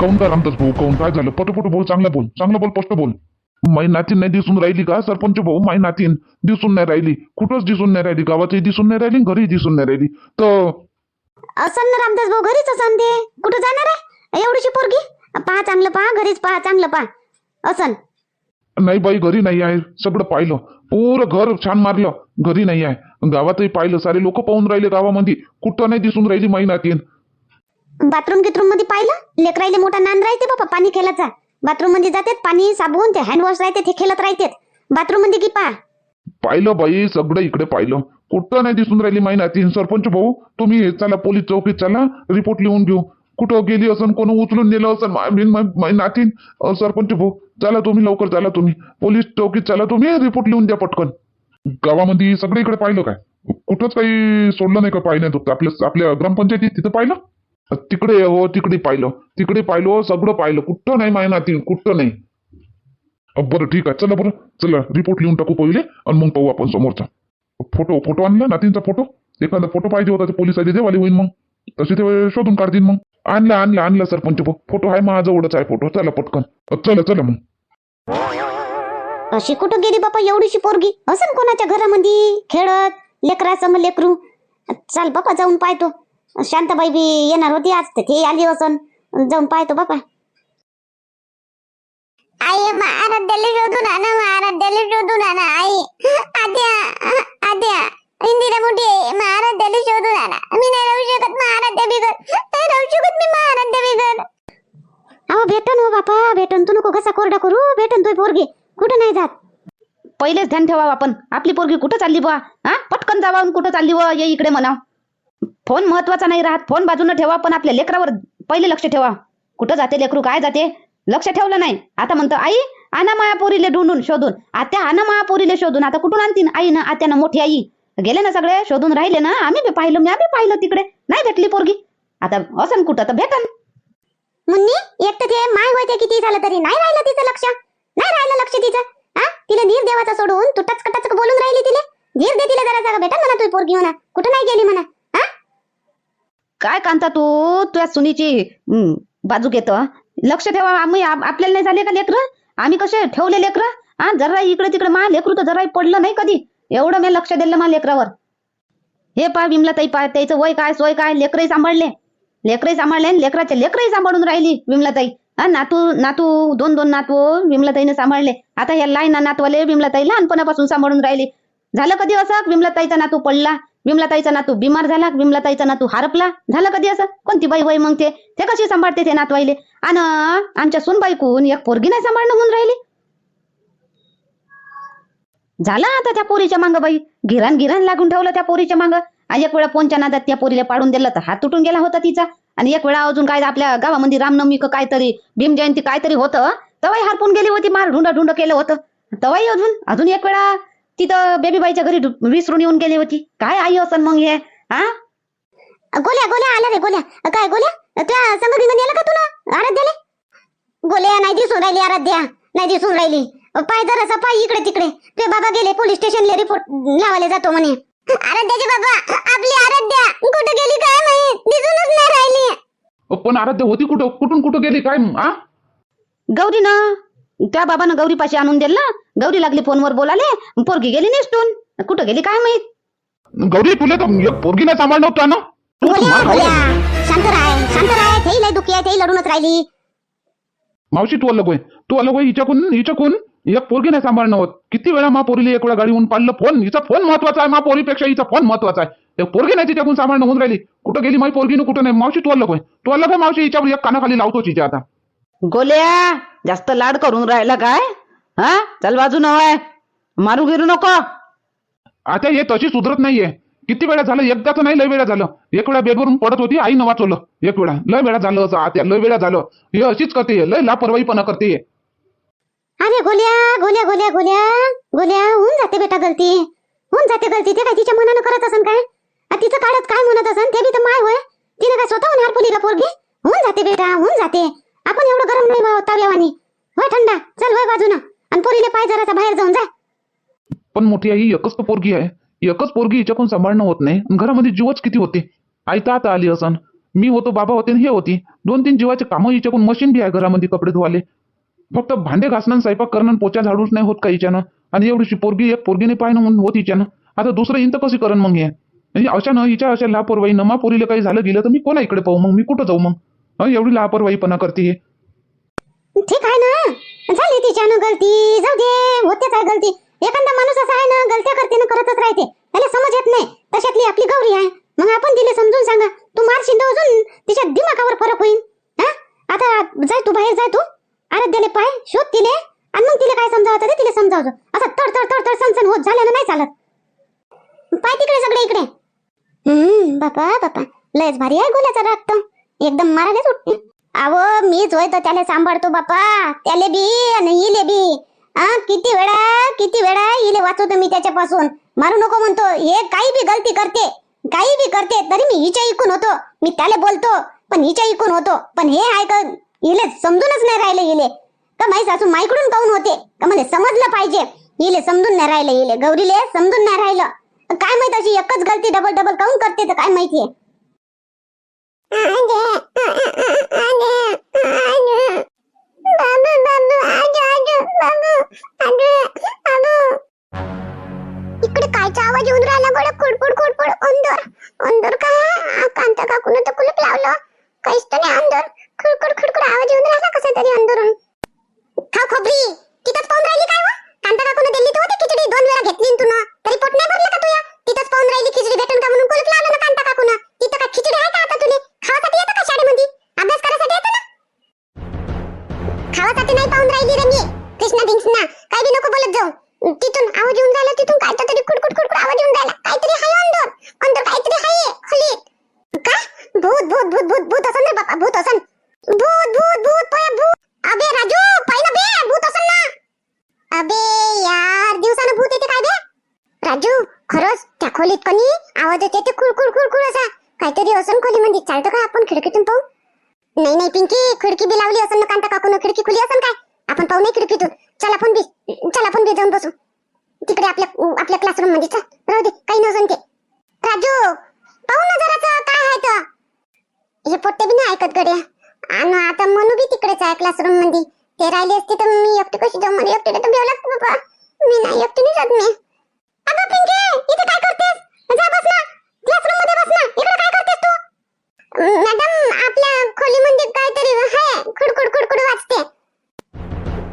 काऊन काय रामदास भाऊ काऊन काय झालं? पटोपट बोल चांगलं बोल चांगलं बोल स्पष्ट बोल. माई नातीन नाही दिसून राहिली का? सरपंच भाऊ माई नातीन दिसून नाही राहिली. कुठंच दिसून नाही राहिली गावातही दिसून नाही राहिली घरी दिसून नाही राहिली. तर असं ना रामदास भाऊ घरीच असन ते. कुठं जाणार आहे? एवढीशी पोरगी? पहा चांगलं पहा घरीच पहा चांगलं पहा. असन. नाही बाई घरी नाही आहे. सगळं पाहिलं. पुरं घर छान मारलं. घरी नाही आहे. गावातही पाहिलं. सारे लोक पाहून राहिले गावामध्ये. कुठं नाही दिसून राहिली माई नातीन. बाथरूम गिथरूममध्ये पाहिलं लेकराईले मोठा नान राहते बाबा पाणी खेळायचा बाथरूममध्ये जातात पाणी साबून ते हँडवॉश राहते ते खेळत राहतात. बाथरूममध्ये की पहा पाहिलं बाई सगळं इकडे पाहिलं. कुठं नाही दिसून राहिली माई नातीन सरपंच भाऊ तुम्ही चला पोलीस चौकीत चला रिपोर्ट लिहून घेऊ. कुठं गेली असन कोण उचलून नेलं असन माय माई नातीन सरपंच भाऊ चला तुम्ही लवकर चला तुम्ही. पोलीस चौकीत चला तुम्ही रिपोर्ट लिहून द्या पटकन. गावामध्ये सगळं इकडे पाहिलं काय? कुठंच काही सोडलं नाही का पाहिलं आपल्या आपल्या ग्रामपंचायतीत तिथं पाहिलं? तिकडे हो तिकडे पाहिलं. तिकडे पाहिलं सगळं पाहिलं. कुठं नाही माय नाती कुठं नाही. अ, बरं ठीक आहे. चला बरं. चला रिपोर्ट लिहून टाकू पहिले आणि मग पाहू आपण समोरचा. फोटो फोटो आणला नातींचा फोटो? एखादा फोटो पाहिजे होता ते पोलिसाचे देवाले होईल मग. तसे ते शोधून काढतील मग. आणला आणला आणला सरपंच फोटो आहे माझ्याजवळच आहे फोटो. चला पटकन. चला चला मग. अशी कुठं गेली बापा एवढीशी पोरगी? असन कोणाच्या घरामध्ये खेळत लेकरा संग लेकरू. चाल बापा जाऊन पाहतो. शांताबाई बी येणार होती आज तर ते आली असन. जाऊन पाहतो बापा. आई आराध्याला शोधून आणा आराध्याला शोधून आणा आई. आद्या आद्या इंदिरा मोठी आहे आराध्याला शोधून आणा. मी नाही राहू शकत आराध्या बिगर. नाही राहू शकत मी आराध्या बिगर. अहो भेटन हो बापा भेटन. तू नको कसा कोरडा करू भेटन तू पोरगी. कुठं नाही जात? पहिलेच ध्यान ठेवा आपण. आपली पोरगी कुठं चालली बुवा? हा? पटकन जावा कुठं चालली बुवा? ये इकडे म्हणा. फोन महत्त्वाचा नाही राहत. फोन बाजूनं ठेवा पण आपल्या लेकरावर पहिले लक्ष ठेवा. कुठं जाते लेकरू काय जाते? लक्ष ठेवलं नाही. आता म्हणतो आई आना मायापुरीले ढूंढून शोधून. आत्या आना मायापुरीले शोधून. आता कुठून आणतीन आई ना आत्यानं मोठी आई? गेले ना सगळे? शोधून राहिले ना? आम्ही बी पाहिलं मी आम्ही पाहिलं तिकडे. नाही भेटली पोरगी. आता असं कुठं? तर भेटन. मुन्नी एक तर ते माय होय किती झालं तरी नाही राहिलं तिचं लक्ष. नाही राहिलं लक्ष तिचं. हा? तिला धीर देवाचा सोडून तू टचक टचक बोलून राहिली तिले. धीर दे तिला जरा जरा भेटन म्हणा तू पोरगी म्हणा. कुठं नाही गेली म्हणा. काय कांता तू? तुझ्या सुनीची बाजू घेतो लक्ष ठेवा आम्ही आपल्याला नाही झाले का लेकरं? आम्ही कसे ठेवले लेकरं? हा जरा इकडे तिकडे मा लेकरू तर जरा पडलं नाही कधी. एवढं मी लक्ष दिलं मा लेकरावर. हे पा विमला ताई पा त्याचं वय काय सोय काय लेकरही सांभाळले. लेकरही सांभाळले आणि लेकराचे लेकरही सांभाळून राहिली विमलाताई. हा नातू नातू दोन दोन नातू विमलाताईने सांभाळले. आता ह्या लाईना नातवाले विमलाताई लहानपणापासून सांभाळून राहिली. झालं कधी असं? विमलाताईचा नातू पडला. विमलाताईचा नातू बिमार झाला विमलाताईचा नातू हरपला. झालं कधी असं? कोणती बाई होय मग ते? ते कशी सांभाळते ते नातवाईले? आणि आमच्या सुनबाईकून एक पोरगी नाही सांभाळणं होऊन राहिली? झालं आता त्या पोरीच्या मांग बाई. गिरण गिरान लागून ठेवलं त्या पोरीच्या मांग. आणि एक वेळा फोनच्या नादात त्या पोरीला पाडून दिलं तर हात तुटून गेला होता तिचा. आणि एक वेळा अजून काय आपल्या गावामध्ये रामनवमी का काहीतरी भीम जयंती काहीतरी होतं तवाही हरपून गेली होती मार ढुंड ढुंड केलं होतं. तवाही अजून अजून एक वेळा तिथं बेबीबाईच्या घरी विसरून येऊन गेली होती. काय आई असन मग हे? हा? गोल्या गोल्या आला रे गोल्या. काय गोल्या? त्या संग बिंग नेलं का तुला? आराध्याले? गोल्या नाही दिसून राहिली आराध्या. नाही दिसून राहिली. पाय जरासा पाय इकडे तिकडे. ते बाबा गेले पोलीस स्टेशनला रिपोर्ट लावायला जातो म्हणे. आराध्याचे बाबा आपली आराध्या. कुठे गेली काय माहीत? दिसूनच नाही राहिली. पण आराध्या होती कुठं? कुठून कुठं गेली काय? आ? गौरीनं त्या बाबानं गौरी पाशी आणून दिलं ना? गौरी लागली फोनवर बोलाले पोरगी गेली निसटून. कुठं गेली काय माहीत? गौरी तुला तर पोरगी नाही सांभाळणं होतं ना? तू तर गोल्या मार गोल्या खाऊ. शांत राय शांत राय तेही लय दुखी आहे तेही लढूनच राहिली. मावशी तू अलग होय तू अलग होय हिच्याकून हिच्याकून एक पोरगी नाही सांभाळणं होत. किती वेळा मा पोरीला एक वेळा गाडीहून पाडलं फोन? हिचा फोन महत्त्वाचा आहे मा पोरीपेक्षा हिचा फोन महत्त्वाचा आहे. एक पोरगी नाही तिच्याकून सांभाळणं होऊन राहिली. कुठं गेली माझी पोरगी कुठं नाही? मावशी तू अलग होय तू अलग आहे मावशी हिच्यावर एक कानाखाली लावतो हिच्या आता. गोल्या जास्त लाड करून राहिला काय? हा? चल बाजू नवाय मारू गिरू नको. आता हे तशी सुधरत नाहीये. किती वेळा झालं? एकदाच नाही लय वेळा झालं. एक वेळा बेडवरून पडत होती आईनं वाचवलं. एक वेळा. लय वेळा झालं असं आता लय वेळा झालं. हे अशीच करते लय लापरवाहीपणा करते अरे गोल्या गोल्या गोल्या गोल्या. गोल्या होऊन जाते बेटा गलती. होऊन जाते गलती. ते काय तिच्या मनानं करत असन काय? आ, तिचं काढत काय म्हणत असन? ते बी तर माय होय. तिने काय स्वतःहून हारपुली का पोरगी? होऊन जाते बेटा होऊन जाते. आपण एवढं गरम नाही भाव ताव्यावानी. होय थंडा. चल होय बाजूनं. आणि पोरीले पाय जरासा बाहेर जाऊन जा. पण मोठी आई एकच तर पोरगी आहे. एकच पोरगी हिच्याकडून सांभाळणं होत नाही. घरामध्ये जीवच किती होते? आई तर आता आली असन. मी होतो बाबा होते आणि हे होती. दोन तीन जीवाचे कामं हिच्याकडून मशीन बी आहे घरामध्ये कपडे धुवाले. फक्त भांडे घासणं स्वयंपाक करणं पोचा झाडूच नाही होत का हिच्यानं? आणि एवढीशी पोरगी एक पोरगीने पाहिजे म्हणून होत हिच्यानं. आता दुसरं इंत कशी करण मग हे? म्हणजे अशा न हिच्या अशा लापोरवाई नमा पोरीला काही झालं गेलं तर मी कोणा इकडे पाहू मग? मी कुठं जाऊ मग? हं, एवढी लापरवाहीपणा करते ठीक आहे ना. झाली तिच्यानं गलती. जाऊ दे होतेच आहे गलती. एखादा माणूस असा आहे ना गलत्या करते ना करतच राहते. त्याला समज येत नाही. तशातली आपली गौरी आहे. मग आपण तिला समजून सांगा. तू मारशील अजून तिच्या दिमागावर फरक होईल हा? आता जाय तू बाहेर जाय तू. आराध्याले पाय शोध तिले. आणि मग तिला काय समजावं ते तिला समजावचं असं तड तड तड तड सनसन होत झाल्यानं नाही चालत. पाय तिकडे सगळे इकडे. हम्म बापा बापा. लयच भारी आहे गोल्याचा राग एकदम मारायलाच सुटते अहो मीच होय तर त्याला सांभाळतो बापा. त्याले बी आणि इले बी. हा किती वेळा किती वेळा इले वाचवतो मी त्याच्यापासून. मारू नको म्हणतो. हे काही बी गलती करते. काही बी करते तरी मी हिच्या इकून होतो. मी त्याला बोलतो पण हिच्या इकून होतो. पण हे आहे का इले समजूनच नाही राहिले इले का माई सासू माईकडून काऊन होते? का मला समजलं पाहिजे? इले समजून नाही राहिले इले गौरीले समजून नाही राहिलं. काय माहीत अशी एकच गलती डबल डबल काऊन करते तर काय माहितीये? इकडे खावासाठी नाही पाहून राहिली रे मी कृष्णा बिंष्णा काय बी नको बोलत जाऊ. तिथून आवाज येऊन राहिला तिथून काय तरी कुडकुड कुडकुड आवाज येऊन राहिला. काहीतरी हाय अंदर. अंदर काहीतरी हाय खोलीत का? भूत भूत भूत भूत भूत असन रे बाबा भूत असन. भूत भूत भूत पाय भूत. अबे राजू पाय ना बे भूत असन ना. अबे यार दिवसानं भूत येते काय बे? राजू खरंच त्या खोलीत कोणी आवाज येते ते कुडकुड कुडकुड असा. काहीतरी असन खोलीमध्ये. चालतं का आपण खिडकीतून पाहू? नाही नाही पिंकी खिडकी बी लावली असन ना कांता काकून खिडकी खुली असन काय? आपण पाहू नाही खिडकीतून. चल आपण बी चल आपण बी जाऊन बसू. तिकडे आपल्या आपल्या क्लासरूममध्ये चल. राहू दे काही नसून ते. राजू पाहू ना जराचं काय आहे तर. हे पोट्टे बी नाही ऐकत गड्या. आणि आता मनू बी तिकडेच आहे क्लासरूममध्ये. ते राहिले असते तर मी एकटी कशी जाऊ? मला एकटीला तर भेव लागतं बाबा. मी नाही एकटी नाही जात मी. अगं पिंकी इथे काय करतेस? जा बस ना. क्लासरूममध्ये बस ना. इकडे मॅडम आपल्या खोलीमध्ये काहीतरी आहे. खुडखुड खुडखुड वाजते.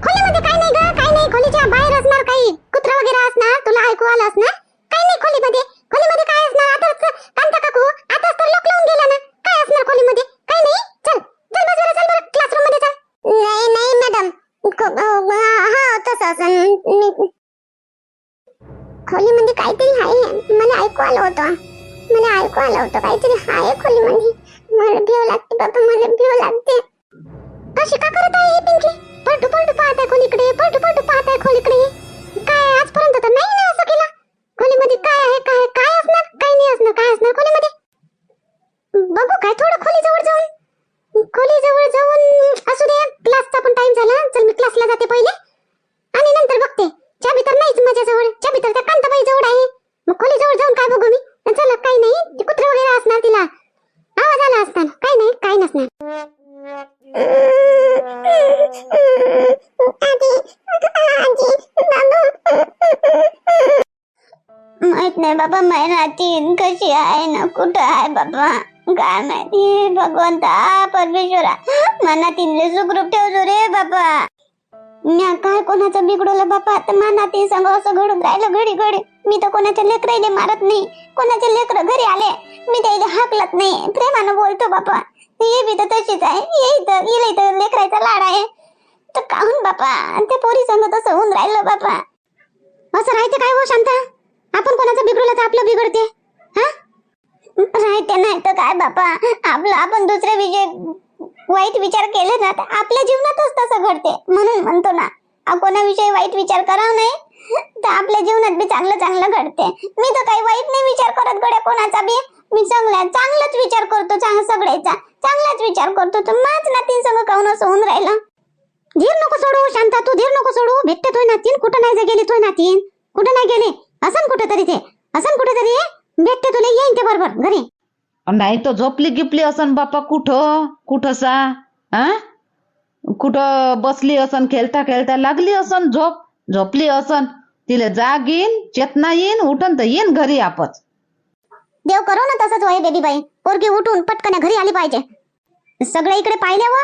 खोलीमध्ये काय नाही ग काय नाही. खोलीच्या बाहेर असणार काही. कुत्रा वगैरे असणार. तुला ऐकू आलं असणार? काही नाही खोलीमध्ये. खोलीमध्ये काय असणार? आताच कांता काकू आताच तर लोक लावून गेला ना. काय असणार खोलीमध्ये? काय नाही. चल चल बस बरं चल बरं. क्लासरूममध्ये चल. नाही नाही मॅडम. हा तसं असं. खोलीमध्ये काहीतरी आहे. मला ऐकू आलं होतं. मला ऐकू आलं होतं. काहीतरी आहे खोलीमध्ये. मला भीव लागते बाबा मला भीव लागते. कशी का करत आहे पिंकी? पलटू पलटू पाहत आहे खोलीकडे नाही बाबा नातीन कशी आहे ना? कुठं आहे बाबा? काय माहिती? भगवंता परमेश्वरा मनातीनले सुखरूप ठेवतो रे बाबा. म्या काय कोणाचं बिघडवलं बापा तर मनाती सांग असं घडून राहिलं घडी घडी मी तर कोणाच्या लेकराईले मारत नाही. कोणाचे लेकर घरी आले मी त्याला हाकलत नाही. प्रेमानं बोलतो बापा ये बी तर तशीच आहे. ये इथं इले इथं लेकरायचा लाड आहे. तर काहून बापा ते पोरी संग तसं होऊन राहिलं बापा असं राहते काय हो शांता? आपण कोणाचं बिघडलं तर आपलं बिघडते. हा? राहते नाही तर काय बापा? आपलं आपण दुसऱ्या विषय वाईट विचार केले ना तर आपल्या जीवनातच तसं घडते. म्हणून म्हणतो ना कोणाविषयी वाईट विचार करावा नाही तर आपल्या जीवनात बी चांगलं चांगलं घडते. मी तर काही वाईट नाही विचार करत गड्या कोणाचा बी. मी चांगला चांगलाच विचार करतो चांग सगळ्याचा. चांगलाच विचार करतो तर माझ नातीन संग काऊन असं होऊन राहिलं? धीर नको सोडू शांता तू धीर नको सोडू. भेटते तोय नातीन कुठं नाही गेली तोय नातीन? कुठं नाही गेली? ते बरोबर घरी. नाही तर झोपली गिपली असन बापा कुठं? कुठं सा? हा कुठं बसली असन खेळता खेळता लागली असन झोप? झोपली असन. तिला जाग येईन चेतना येईन उठन तर येईन घरी आपच. देव करो ना तसंच होय बेबी बाई पोरगी उठून पटकन घरी आली पाहिजे. सगळे इकडे पाहिले व?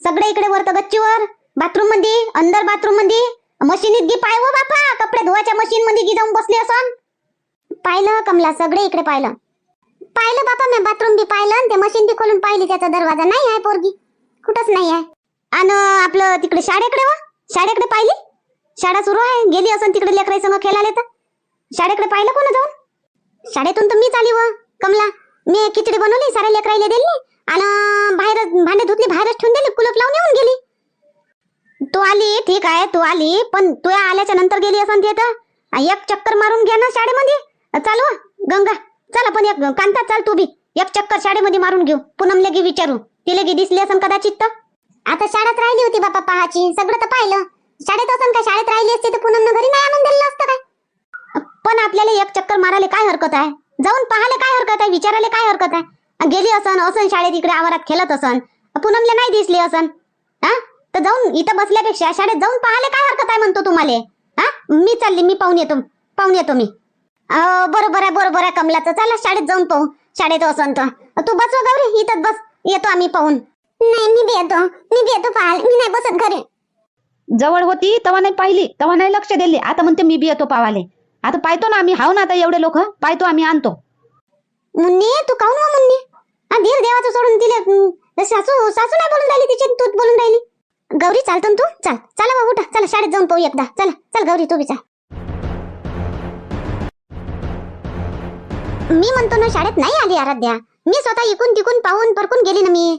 सगळे इकडे वर तर गच्चीवर. बाथरूममध्ये अंदर बाथरूममध्ये मशीनीत गी पाय व बापा. कपडे धुवायच्या मशीन मध्ये गी जाऊन बसली असन. पाहिलं कमला सगळे इकडे पाहिलं. पाहिलं बापा मी बाथरूम बी पाहिलं ते मशीन बी खोलून पाहिली त्याचा दरवाजा नाही आहे पोरगी. कुठंच नाही आहे. आणि आपलं तिकडे शाळेकडे वा? शाळेकडे पाहिली? शाळा सुरू आहे. गेली असं तिकडे लेकराई संग खेळाले तर शाळेकडे पाहिलं कोण जाऊन? शाळेतून तर मीच आली व कमला. मी खिचडी बनवली साऱ्या लेकराईला दिली आणि बाहेर भांडे धुतली बाहेरच ठेवून दिली कुलप लावून येऊन गेली. तू आली ठीक आहे तू आली पण तू आल्याच्यानंतर गेली असं ते तर एक चक्कर मारून घ्या ना शाळेमध्ये. चालू गंगा. चल आपण एक कांता चाल तू बी. एक चक्कर शाळेमध्ये मारून घेऊ. पुनम लगी विचारू. ती लगी दिसली असन कदाचित तर. आता शाळेत राहिली होती बापा पहाची. सगळं तर पाहिलं. शाळेत असन का? शाळेत राहिली असते तर पूनम घरी नाही आणून दिलं असतं काय? पण आपल्याला एक चक्कर मारायला काय हरकत आहे? जाऊन पाहायला काय हरकत आहे? विचारायला काय हरकत आहे? गेली असन असन शाळेत इकडे आवारात खेळत असन. पूनमला नाही दिसली असन. हा तर जाऊन इथं बसल्यापेक्षा शाळेत जाऊन पाहायला काय हरकत आहे म्हणतो तुम्हाला? हा मी चालली मी पाहून येतो पाहून येतो मी. बरोबर आहे बरोबर आहे कमलाचं. चला शाळेत जाऊन पाहू. शाळेत असन तर तू बस व गौरी इथंच बस. येतो आम्ही पाहून. नाही मी बी येतो. मी बी येतो पाहायला. मी नाही बसत घरी. जवळ होती तेव्हा नाही पाहिली. तेव्हा नाही लक्ष दिले. आता म्हणते मी बी येतो पावाले आता पाहतो ना आम्ही. हाव ना आता एवढे लोक. पाहतो आम्ही आणतो. मुन्नी तू काऊन मुन्नी? हा धीर देवाचं सोडून दिले. सासू सासू नाही बोलून राहिली तिची तूच बोलून राहिली. गौरी चालतो ना तू? चल. चला बाबा उठा. चला शाळेत जाऊन पाहू एकदा. चला चल गौरी तू बी चाल. मी म्हणतो ना शाळेत नाही आली आराध्या. मी स्वतः इकून तिकून पाहून परकून गेली ना मी.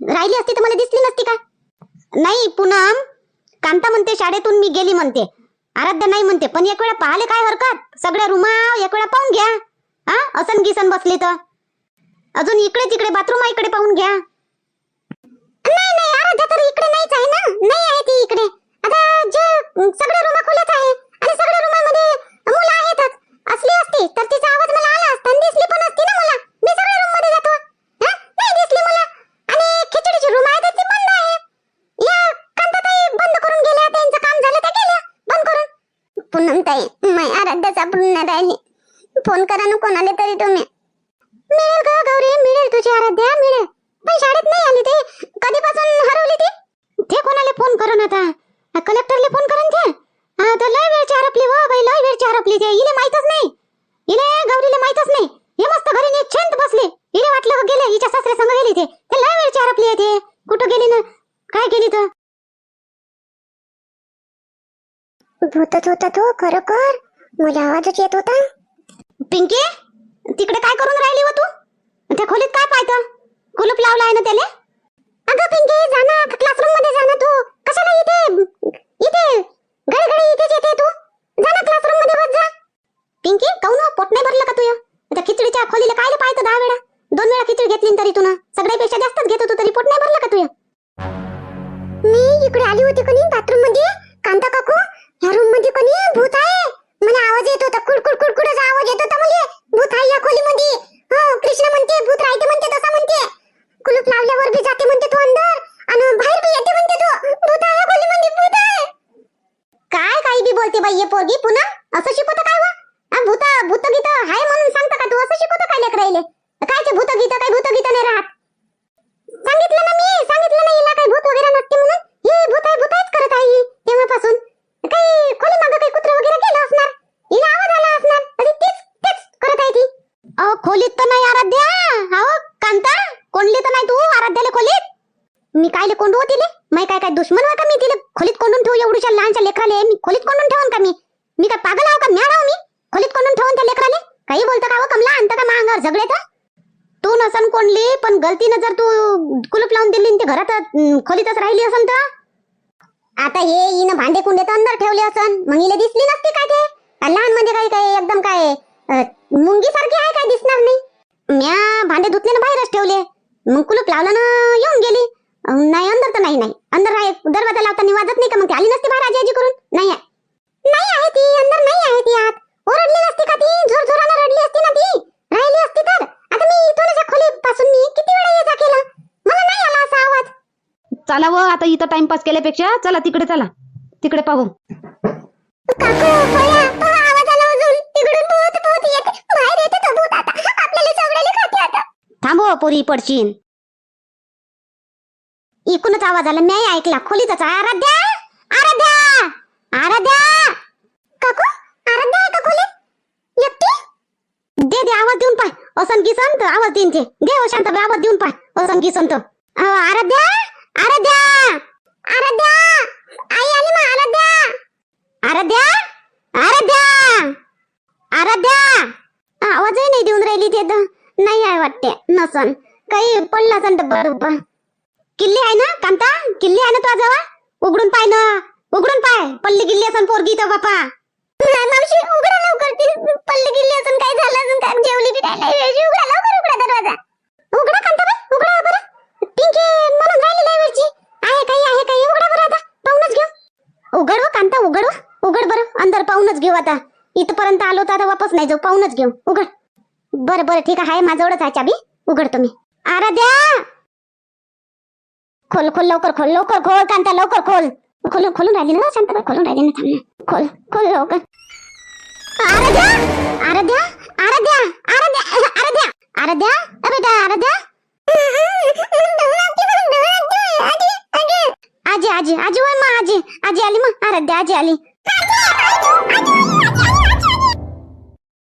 राहिली असती तर मला दिसली नसती का? नाही पूनम. कांता म्हणते शाळेतून मी गेली म्हणते. आराध्या नाही म्हणते पण एक वेळा पाहले काय हरकत? सगळ्या रुमा एक वेळा पाहून घ्या. हा असन गिसन बसली तर. अजून इकडे तिकडे बाथरूम इकडे पाहून घ्या. नाही नाही आराध्या तर इकडे नाहीच आहे ना. नाही आहे ती इकडे. आता जे सगळ्या रुमा खुलेच आहे आणि सगळ्या रूमामध्ये मुलं आहेतच असली असती तर तिचा आवाज मला आला असता आणि दिसली पण असती ना मला. मी सगळ्या रूममध्ये जातो. हा? नाही दिसली मला. आणि खिचडीची रूम आहे तर ती बंद आहे. या कांताताई बंद करून गेल्या त्यांचं काम झालं त्या गेल्या. बंद करून. पूनम ताई मै आराध्या सापडून नाही राहिली. फोन करा ना कोणाला तरी तुम्ही. मिळेल ग गौरी मिळेल तुझी आराध्या मिळेल. पण शाळेत नाही आली ते. कधीपासून हरवली ती? ते कोणाला फोन करून आता. कलेक्टरला फोन करून ते हा, तर लय वेळची हरपली व बाई लय वेळची हरपली ते. इले माहीतच नाही. इले गौरीला माहीतच नाही. हे मस्त घरी निश्चिंत बसले. इले वाटलं का गेले हिच्या सासऱ्या संग गेली ते. ते लय वेळची हरपली ते. कुठं गेली ना? काय गेली तर? भूतच होता तो खरोखर. मला आवाजच येत होता. पिंकी तिकडे काय करून राहिली व तू? त्या खोलीत काय पाहतं कुलूप लावला आहे ना त्याले? अगं पिंकी जा ना क्लासरूममध्ये जा ना तू. कशाला इथे? इथे. घडी इथेच येते तू. जा ना क्लासरूममध्ये बस जा. पिंकी काऊन हो? पोट नाही भरलं का तुझं? आता खिचडीच्या खोलीला काय पाहतं दहा वेळा? दोन वेळा खिचडी घेतली तरी तू ना? सगळ्यापेक्षा जास्तच घेत होतो तरी. पोट नाही भरलं का तुझं? मी इकडे आली होती कोणी बाथरूममध्ये. कांता काकू या रूममध्ये कोणी भूत आहे. मला आवाज येत होता. कुडकुड कुडकुडचा आवाज येत होता मला भूत आहे या खोलीमध्ये. हो कृष्ण म्हणते भूत राहते म्हणते तसा म्हणते. कुलूप लावल्यावर बी जाते म्हणते तू अंदर. आणि बाहेर बी येते म्हणते तू. भूत आहे खोली खोलीमध्ये भूत आहे. काय काही बी बोलते बाई हे पोरगी पुन्हा? असं शिकवतं काय वा? भूत भूत गीत हाय म्हणून सांगता का तू? असं शिकवतं काय लेकर काय ते भूत गीत काय भूत गीत नाही राहत? सांगितलं ना मी सांगितलं ना हिला काही भूत वगैरे नसते म्हणून? ही भूत आहे भूत आहेच करत आहे तेव्हापासून. काही खोली मागं काही कुत्र वगैरे गेलं असणार? हिला आवाज आला असणार? तरी तीच तेच करत आहे ती. अहो खोलीत तर नाही आराध्या. अहो कांता कोंडली तर नाही तू आराध्याला खोलीत? मी कायले कोंडू हो तिले? मी काय काय दुश्मन आहे का मी तिला खोलीत कोंडू एवढ्या लहानच्या लेकराले मी खोलीत कोंडून ठेवून का मी? मी काय पागल आहो का? म्या आहो मी? खोलीत कोंडून ठेवून त्या लेकराले? काही बोलतं का हो कमला? आणतं का महागावर झगडे तर? तू नसन कोंडली पण गलतीनं जर तू कुलूप लावून दिली ते घरात खोलीतच राहिली असन तर? आता हे इन भांडे कुंडे तर अंदर ठेवले असन. मग हिला दिसली नसती काय ते? लहान म्हणजे काय काय एकदम काय मुंगी सारखी आहे काय? दिसणार नाही. म्या भांडे धुतले ना बाहेरच ठेवले. मग कुलूप लावलं ना येऊन गेली. नाही अंदर तर नाही नाही. अंदर नाही दरवाजा लावताना वाजत नाही का मग आली नसती बाहेर आजी आजी करून? नाही नाही आहे ती. अंदर नाही आहे ती आत. ओरडली नसती का ती? जोर जोराने रडली असती ना ती. राहिली असती तर. आता मी इथूनच खोली पासून मी किती वेळा ये जा केला? मला नाही आला असा आवाज. चला व आता इथं टाइमपास केल्यापेक्षा चला तिकडे चला. तिकडे पाहू. काकू आवाज आला अजून. तिकडून बाहेर येते आता. आपल्याला थांबव पोरी पडशीन. इकूनच आवाज आला. नाही ऐकला. खोलीतच. आहे. आराध्या! आराध्या! आराध्या! काकू आराध्या आहे का खोलीत? एकटी? दे दे आवाज देऊन पाय. असं की तर आवाज देईन ते. दे हो, शांत आवाज देऊन पाय. असं की तर आराध्या! आराध्या! आराध्या! आई आली मग आराध्या! आराध्या! आराध्या! आराध्या! आवाजही नाही देऊन राहिली ते नाही आहे वाटते. नसन. काही पडला संत बरोबर किल्ली आहे ना कांता? किल्ली आहे ना तुझ्या जवळ? उघडून पाय ना. उघडून पाय. पल्ली गिल्ली असन पोरगी तर बापा. मावशी उघडा लवकर. ती पल्ली गिल्ली असून काय झालं अजून काय जेवली बी नाही उघडा लवकर उघडा दरवाजा. उघडा कांता बाई उघडा बरं. पिंके म्हणून राहिली नाही वरची. आहे काही आहे काही. उघडा बरं आता. पाहूनच घेऊ. उघड व कांता उघड व. उघड बरं. अंदर पाहूनच घेऊ आता. इथपर्यंत आलो तर आता वापस नाही जाऊ. पाहूनच घेऊ. उघड. बरं बरं. ठीक आहे माझ्यावरच आहे चाबी. उघडतो मी. आराध्या! खोल खोल लवकर खोल लवकर खोल कांता लवकर खोल. खोल खोलून राहिली ना शांताबाई खोलून राहिली ना थांब खोल खोल लवकर. आराध्या आराध्या आराध्या आराध्या आराध्या आराध्या बेटा आराध्या. आजी आजी आजी वय मग आजी. आजी आली मग आराध्या आजी आली.